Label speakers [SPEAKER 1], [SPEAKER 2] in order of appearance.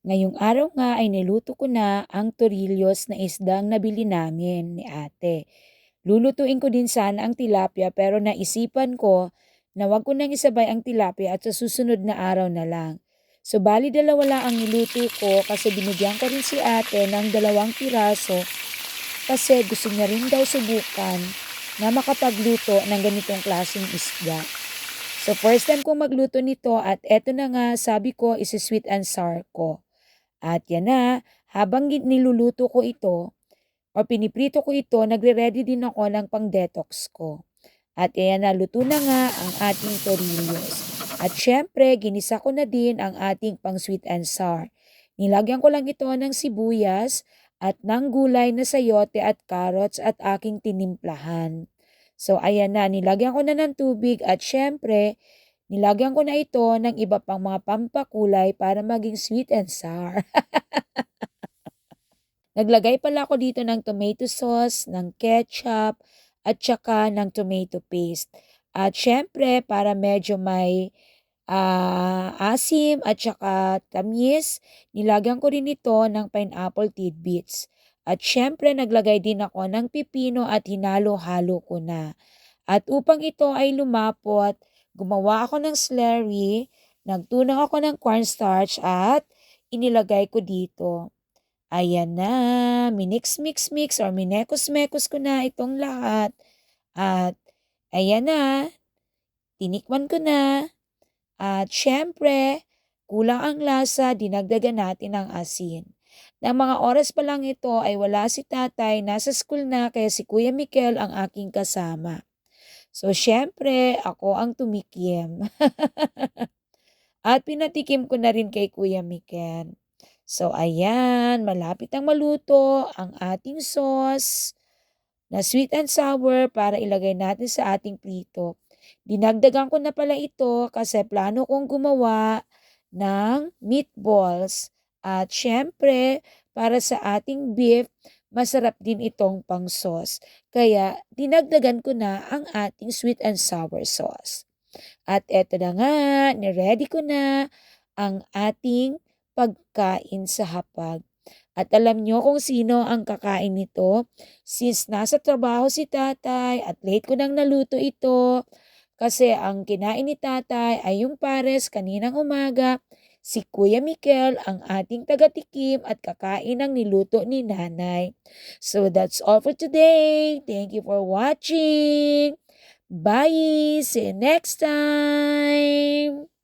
[SPEAKER 1] Ngayong araw nga ay niluto ko na ang tortillas na isdang nabili namin ni ate. Lulutuin ko din sana ang tilapia pero naisipan ko na wag ko nang isabay ang tilapia at sa susunod na araw na lang. So bali dalawa lang ang niluto ko kasi binigyan ko rin si ate ng dalawang piraso kasi gusto niya rin daw subukan na makapagluto ng ganitong klaseng isda. So first time kong magluto nito at eto na nga sabi ko is sweet and sour ko. At yan na, habang niluluto ko ito o piniprito ko ito, nagre-ready din ako ng pang-detox ko. At ayan na, luto na nga ang ating tortillas. At syempre, ginisa ko na din ang ating pang-sweet and sour. Nilagyan ko lang ito ng sibuyas at ng gulay na sayote at carrots at aking tinimplahan. So ayan na, nilagyan ko na ng tubig at syempre, nilagyan ko na ito ng iba pang mga pampakulay para maging sweet and sour. Naglagay pala ako dito ng tomato sauce, ng ketchup, at saka ng tomato paste. At syempre, para medyo may ah, asim at saka tamis, nilagyan ko rin ito ng pineapple tidbits. At syempre, naglagay din ako ng pipino at hinalo-halo ko na. At upang ito ay lumapot, gumawa ako ng slurry, nagtunang ako ng cornstarch at inilagay ko dito. Ayan na, minix-mix-mix or minekos-mekos ko na itong lahat. At ayan na, tinikman ko na. At syempre, kulang ang lasa, dinagdagan natin ng asin. Nang mga oras pa lang ito ay wala si tatay, nasa school na kaya si Kuya Mikel ang aking kasama. So syempre, ako ang tumikim. At pinatikim ko na rin kay Kuya Mikel. So ayan, malapit ang maluto ang ating sauce na sweet and sour para ilagay natin sa ating prito. Dinagdagan ko na pala ito kasi plano kong gumawa ng meatballs. At syempre, para sa ating beef, masarap din itong pang sauce. Kaya dinagdagan ko na ang ating sweet and sour sauce. At eto na nga, niready ko na ang ating pagkain sa hapag. At alam nyo kung sino ang kakain nito? Since nasa trabaho si tatay at late ko nang naluto ito, kasi ang kinain ni tatay ay yung pares kaninang umaga, si Kuya Mikel ang ating tagatikim at kakain ng niluto ni nanay. So that's all for today. Thank you for watching. Bye! See you next time!